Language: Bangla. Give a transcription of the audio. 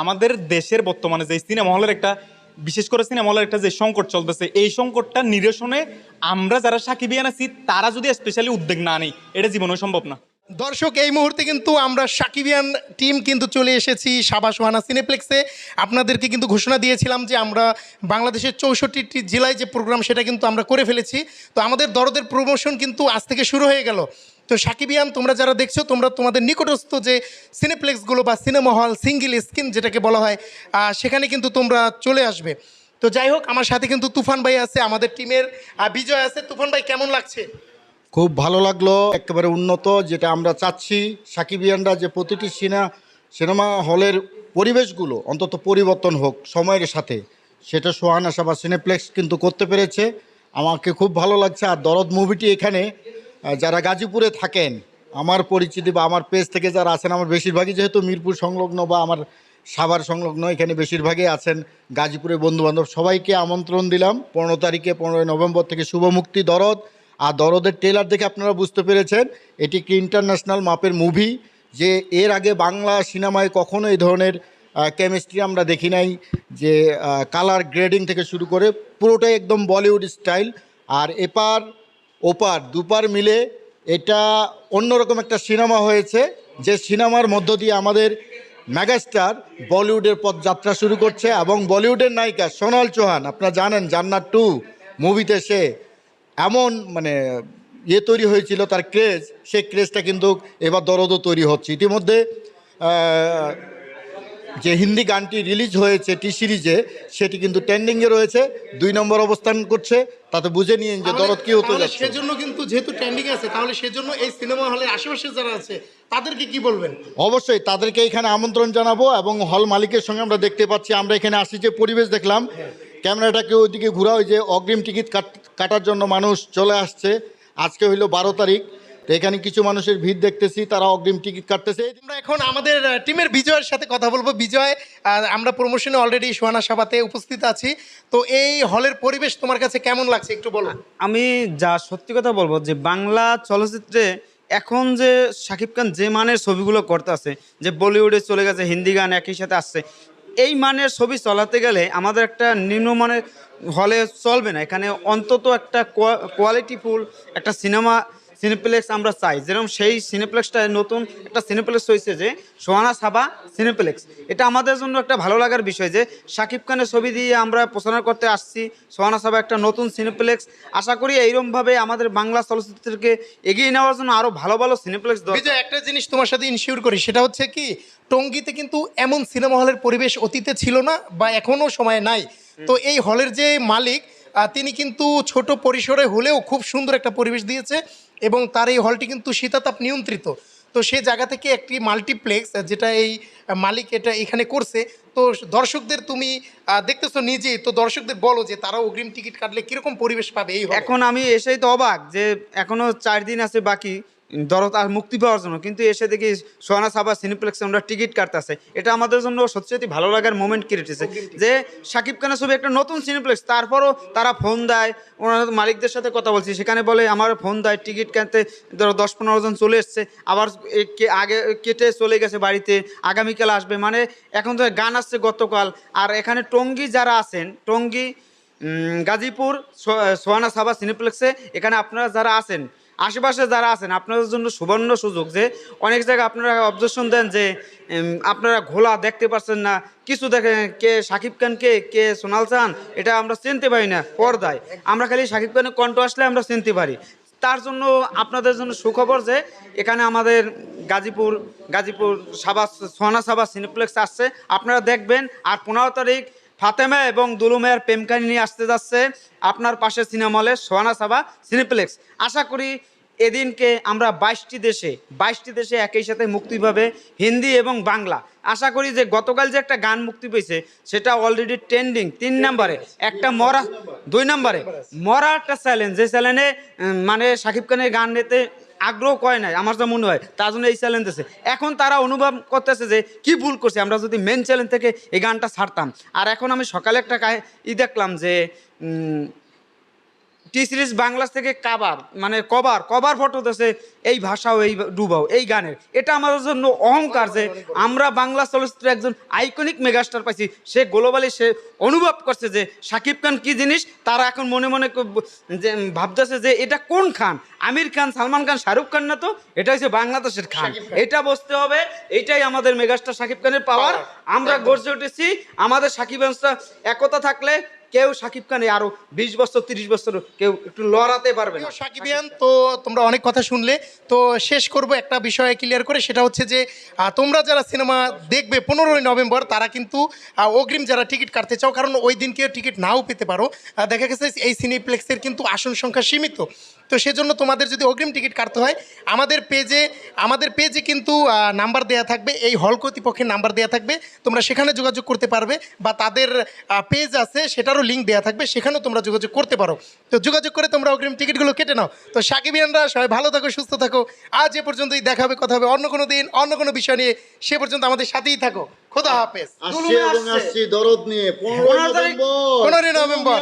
আমাদের দেশের বর্তমানে যে সিনেমা হলের একটা, বিশেষ করে সিনেমা হলের একটা যে সংকট চলতেছে, এই সংকটটা নিরসনে আমরা যারা সাকিবিয়ান আছি, তারা যদি স্পেশালি উদ্যোগ না নেই এটা জীবনেও সম্ভব না। দর্শক, এই মুহূর্তে কিন্তু আমরা সাকিবিয়ান টিম কিন্তু চলে এসেছি সাবা সোহানা সিনেপ্লেক্সে আপনাদেরকে কিন্তু ঘোষণা দিয়েছিলাম যে আমরা বাংলাদেশের চৌষট্টিটি জেলায় যে প্রোগ্রাম সেটা কিন্তু আমরা করে ফেলেছি। তো আমাদের দরদের প্রমোশন কিন্তু আজ থেকে শুরু হয়ে গেল। তো সাকিবিয়ান তোমরা যারা দেখছ, তোমরা তোমাদের নিকটস্থ যে সিনেপ্লেক্সগুলো বা সিনেমা হল সিঙ্গেল স্ক্রিন যেটাকে বলা হয় সেখানে কিন্তু তোমরা চলে আসবে। তো যাই হোক, আমার সাথে কিন্তু তুফান ভাই আছে, আমাদের টিমের বিজয় আছে। তুফান ভাই, কেমন লাগছে? খুব ভালো লাগল, একেবারে উন্নত, যেটা আমরা চাচ্ছি সাকিবিয়ানরা যে প্রতিটি সিনা, সিনেমা হলের পরিবেশগুলো অন্তত পরিবর্তন হোক, সময়ের সাথে, সেটা সোহানা সাবা সিনেপ্লেক্স কিন্তু করতে পেরেছে। আমাকে খুব ভালো লাগছে, আর দরদ মুভিটি এখানে যারা গাজীপুরে থাকেন, আমার পরিচিতি বা আমার পেজ থেকে যারা আছেন, আমার বেশিরভাগই যেহেতু মিরপুর সংলগ্ন বা আমার সাভার সংলগ্ন, এখানে বেশিরভাগই আছেন গাজীপুরের বন্ধুবান্ধব। সবাইকে আমন্ত্রণ দিলাম। পনেরো তারিখে, পনেরোই নভেম্বর থেকে শুভমুক্তি দরদ। আর দরদের ট্রেলার দেখে আপনারা বুঝতে পেরেছেন, এটি একটি ইন্টারন্যাশনাল মাপের মুভি যে এর আগে বাংলা সিনেমায় কখনো এই ধরনের কেমিস্ট্রি আমরা দেখি নাই, যে কালার গ্রেডিং থেকে শুরু করে পুরোটাই একদম বলিউড স্টাইল আর এপার ওপার, দুপার মিলে এটা অন্যরকম একটা সিনেমা হয়েছে, যে সিনেমার মধ্য দিয়ে আমাদের মেগাস্টার বলিউডের পথ যাত্রা শুরু করছে এবং বলিউডের নায়িকা সোনাল চৌহান, আপনারা জানেন জান্নাত টু মুভিতে সে এমন মানে ইয়ে তৈরি হয়েছিল, তার ক্রেজ সেই ক্রেজটা কিন্তু এবার দরদও তৈরি হচ্ছে। ইতিমধ্যে যে হিন্দি গানটি রিলিজ হয়েছে টি সিরিজে সেটি কিন্তু ট্রেন্ডিংয়ে রয়েছে দুই নম্বর অবস্থান করছে তাতে বুঝে নিন যে দরদ কি হতে যাচ্ছে। সেজন্য কিন্তু যেহেতু ট্রেন্ডিং আছে তাহলে সেজন্য এই সিনেমা হলের আশেপাশে যারা আছে তাদেরকে কি বলবেন? অবশ্যই তাদেরকে এখানে আমন্ত্রণ জানাব এবং হল মালিকের সঙ্গে আমরা দেখতে পাচ্ছি আমরা এখানে আসি যে পরিবেশ দেখলাম। ক্যামেরাটাকে ওইদিকে ঘোরা ওই যে অগ্রিম টিকিট কাট- কাটার জন্য মানুষ চলে আসছে। আজকে হইল বারো তারিখ তো এখানে কিছু মানুষের ভিড় দেখতেছি, তারা অগ্রিম টিকিট কাটতেছে। আমরা এখন আমাদের টিমের বিজয়ের সাথে কথা বলব। বিজয় আমরা প্রমোশনে অলরেডি সোহানা সাবাতে উপস্থিত আছি। তো এই হলের পরিবেশ তোমার কাছে কেমন লাগছে একটু বলো? আমি যা সত্যি কথা বলব যে বাংলা চলচ্চিত্রে এখন যে শাকিব খান যে মানের ছবিগুলো করতেছে, যে বলিউডে চলে গেছে, হিন্দি গান একই সাথে আসছে, এই মানের ছবি চলাতে গেলে আমাদের একটা নিম্নমানের হলে চলবে না। এখানে অন্তত একটা কোয়ালিটিফুল একটা সিনেমা সিনেপ্লেক্স আমরা চাই। যেরকম সেই সিনেপ্লেক্সটা নতুন একটা সিনেপ্লেক্স হয়েছে যে সোহানা সাবা সিনেপ্লেক্স এটা আমাদের জন্য একটা ভালো লাগার বিষয় যে শাকিব খানের ছবি দিয়ে আমরা প্রচার করতে আসছি সোহানা সাবা একটা নতুন সিনেপ্লেক্স আশা করি এইরকমভাবে আমাদের বাংলা চলচ্চিত্রকে এগিয়ে নেওয়ার জন্য আরও ভালো ভালো সিনেপ্লেক্স দরকার। একটা জিনিস তোমার সাথে ইনশিওর করি সেটা হচ্ছে কি টঙ্গিতে কিন্তু এমন সিনেমা হলের পরিবেশ অতীতে ছিল না বা এখনও সময় নাই। তো এই হলের যে মালিক তিনি কিন্তু ছোট পরিসরে হলেও খুব সুন্দর একটা পরিবেশ দিয়েছে। এবং তার এই হলটি কিন্তু শীতাতাপ নিয়ন্ত্রিত। তো সে জায়গা থেকে একটি মাল্টিপ্লেক্স, যেটা এই মালিক এটা এখানে করছে। তো দর্শকদের তুমি দেখতেছো নিজে, তো দর্শকদের বলো যে তারা অগ্রিম টিকিট কাটলে কীরকম পরিবেশ পাবে এই এখন আমি এসেই তো অবাক যে এখনও চার দিন আছে বাকি। দরদ আর মুক্তি পাওয়ার জন্য। কিন্তু এসে দেখি সোহানা সাবা সিনেপ্লেক্সে আমরা টিকিট কাটতেছে। এটা আমাদের জন্য সত্যি সত্যি ভালো লাগার মোমেন্ট হয়েছে যে সাকিব খানের ছবি একটা নতুন সিনেপ্লেক্স তারপরও তারা ফোন দেয়। ওনার মালিকদের সাথে কথা বলছি সেখানে বলে আমার ফোন দেয় টিকিট কাটতে ধরো দশ পনেরো জন চলে এসছে। আবার কে- আগে কেটে চলে গেছে বাড়িতে আগামীকাল আসবে। মানে এখন তো গান আসছে গতকাল। আর এখানে টঙ্গী যারা আছেন টঙ্গী গাজীপুর সো- সোহানা সাবা সিনেপ্লেক্সে এখানে আপনারা যারা আছেন আশেপাশে যারা আছেন, আপনাদের জন্য সুবর্ণ সুযোগ যে অনেক জায়গায় আপনারা অবজেকশন দেন যে আপনারা ঘোলা দেখতে পাচ্ছেন না। কিছু দেখেন, কে শাকিব খানকে কে সোনাল চান এটা আমরা চিনতে পারি না, পর্দায়। আমরা খালি শাকিব খানের কণ্ঠ আসলে আমরা চিনতে পারি। তার জন্য আপনাদের জন্য সুখবর যে, এখানে আমাদের গাজীপুর গাজীপুর সাবা সোহানা সাবাস সিনেপ্লেক্স আসছে আপনারা দেখবেন, আর পনেরো তারিখ ফাতেমা এবং দুলুমের প্রেম কাহিনী নিয়ে আসতে যাচ্ছে আপনার পাশে সিনেমা হলে সোহানা সাবা, সিনেপ্লেক্স। আশা করি এদিনকে আমরা বাইশটি দেশে বাইশটি দেশে একই সাথে মুক্তি পাবে হিন্দি এবং বাংলা। আশা করি যে গতকাল যে একটা গান মুক্তি পেয়েছে, সেটা অলরেডি ট্রেন্ডিং তিন নম্বরে। একটা মরা দুই নম্বরে। মরা একটা চ্যালেঞ্জ যে চ্যালেঞ্জে মানে শাকিব খানের গান নিতে আগ্রহ করে নাই, আমার যা মনে হয়, তার জন্য এই চ্যালেঞ্জ আছে। এখন তারা অনুভব করতেছে যে কি ভুল করছে, আমরা যদি মেন চ্যালেঞ্জ থেকে এই গানটা ছাড়তাম। আর এখন আমি সকালে একটা ই দেখলাম যে টি সিরিজ বাংলা থেকে কাবার মানে কবার কবার ফটো দিয়েছে এই ভাষাও এই ডুবাও এই গানের। এটা আমাদের জন্য অহংকার যে আমরা বাংলা চলচ্চিত্রে একজন আইকনিক মেগাস্টার পাইছি। সে গ্লোবালি সে অনুভব করছে যে শাকিব খান কি জিনিস তারা এখন মনে মনে যে ভাবতেছে যে এটা কোন খান? আমির খান সালমান খান শাহরুখ খান না তো? এটা হচ্ছে বাংলাদেশের খান। এটা বুঝতে হবে এটাই আমাদের মেগাস্টার শাকিব খানের পাওয়ার আমরা গর্জে উঠেছি আমাদের সাকিব একতা থাকলে কেউ সাকিব খানে আরও বিশ বছর, তিরিশ বছর কেউ একটু লড়াতে পারবে না। সাকিবিয়ান তো তোমরা অনেক কথা শুনলে। তো শেষ করব একটা বিষয় ক্লিয়ার করে, সেটা হচ্ছে যে তোমরা যারা সিনেমা দেখবে পনেরোই নভেম্বর, তারা কিন্তু অগ্রিম যারা টিকিট কাটতে চাও, কারণ ওই দিনকে টিকিট নাও পেতে পারো। দেখা গেছে এই সিনেপ্লেক্সের কিন্তু আসন সংখ্যা সীমিত। তো সেজন্য তোমাদের যদি অগ্রিম টিকিট কাটতে হয় আমাদের পেজে আমাদের পেজে কিন্তু নাম্বার দেওয়া থাকবে এই হল কর্তৃপক্ষের নাম্বার দেওয়া থাকবে তোমরা সেখানে যোগাযোগ করতে পারবে বা তাদের পেজ আছে সেটারও লিঙ্ক দেওয়া থাকবে সেখানেও তোমরা যোগাযোগ করতে পারো। তো যোগাযোগ করে তোমরা অগ্রিম টিকিটগুলো কেটে নাও। তো সাকিবিয়ানরা সবাই ভালো থাকো সুস্থ থাকো। আজ এ পর্যন্তই দেখা হবে কথা হবে অন্য কোনো দিন অন্য কোনো বিষয় নিয়ে। সে পর্যন্ত আমাদের সাথেই থাকো। খোদা হাফেজ। আসছি দরদ নিয়ে। পনেরোই নভেম্বর। পনেরোই নভেম্বর।